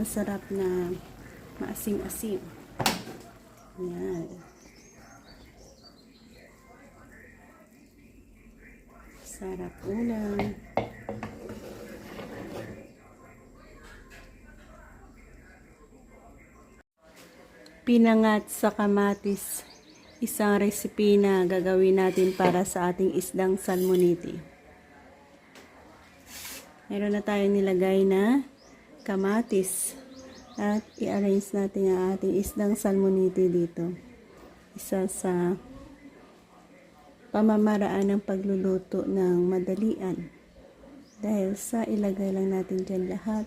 Masarap na maasim-asim. Yan. Sarap ulam. Pinangat sa kamatis. Isang recipe na gagawin natin para sa ating isdang salmoniti. Meron na tayong nilagay na kamatis. At i-arrange natin ang ating isdang salmoniti dito. Isa sa pamamaraan ng pagluluto ng madalian. Dahil sa ilagay lang natin dyan lahat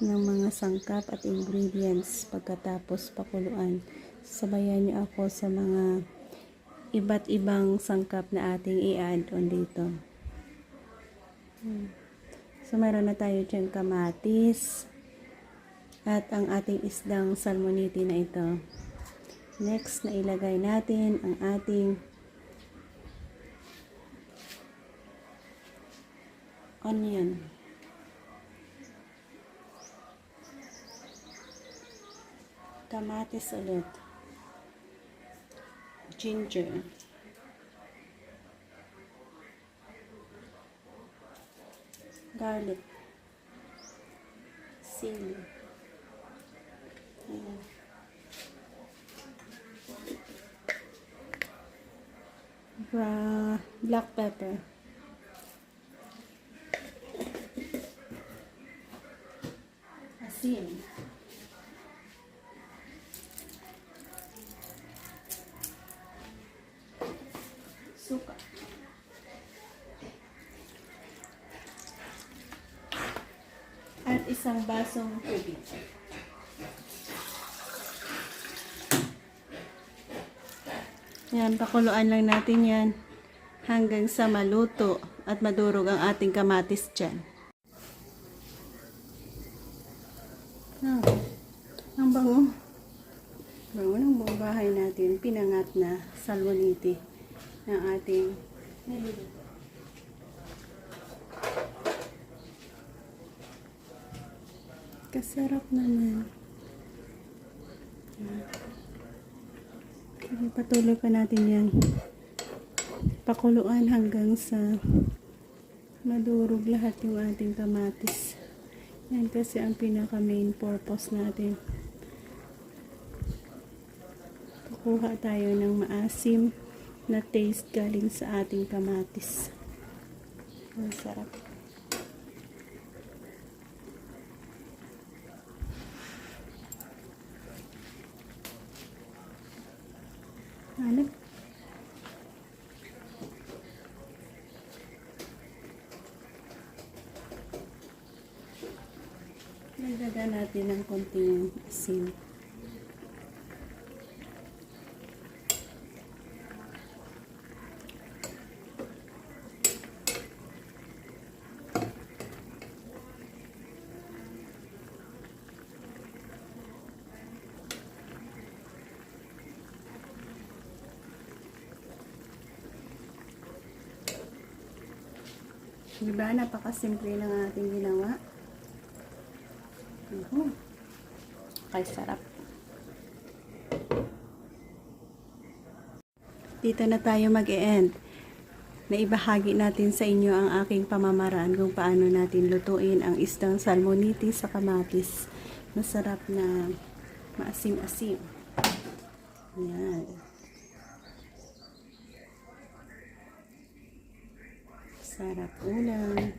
ng mga sangkap at ingredients pagkatapos pakuluan. Sabayan niyo ako sa mga iba't ibang sangkap na ating i-add on dito. Hmm. So, meron na tayo dyan kamatis at ang ating isdang salmoniti na ito. Next na ilagay natin ang ating onion. Kamatis ulit. Ginger. Garlic. Sili. Black pepper. Asin. Suka. At isang basong tubig. Yan, pakuluan lang natin yan hanggang sa maluto at madurog ang ating kamatis dyan. Ah, ang bango. Bango ng buong bahay natin. Pinangat na salmoniti ng ating niluluto. Kasarap naman. Sige, patuloy pa natin yan. Pakuluan hanggang sa madurog lahat yung ating kamatis. Yan kasi ang pinaka main purpose natin. Kukuha tayo ng maasim na taste galing sa ating kamatis. Ang sarap. Hanap. Nagdagan natin ng konting asin. Diba? Napakasimple ng ating ginawa. Uh Kay sarap. Dito na tayo mag-e-end. Naibahagi natin sa inyo ang aking pamamaraan kung paano natin lutuin ang isdang salmoniti sa kamatis. Masarap na maasim-asim. Yan. Sarap ulam.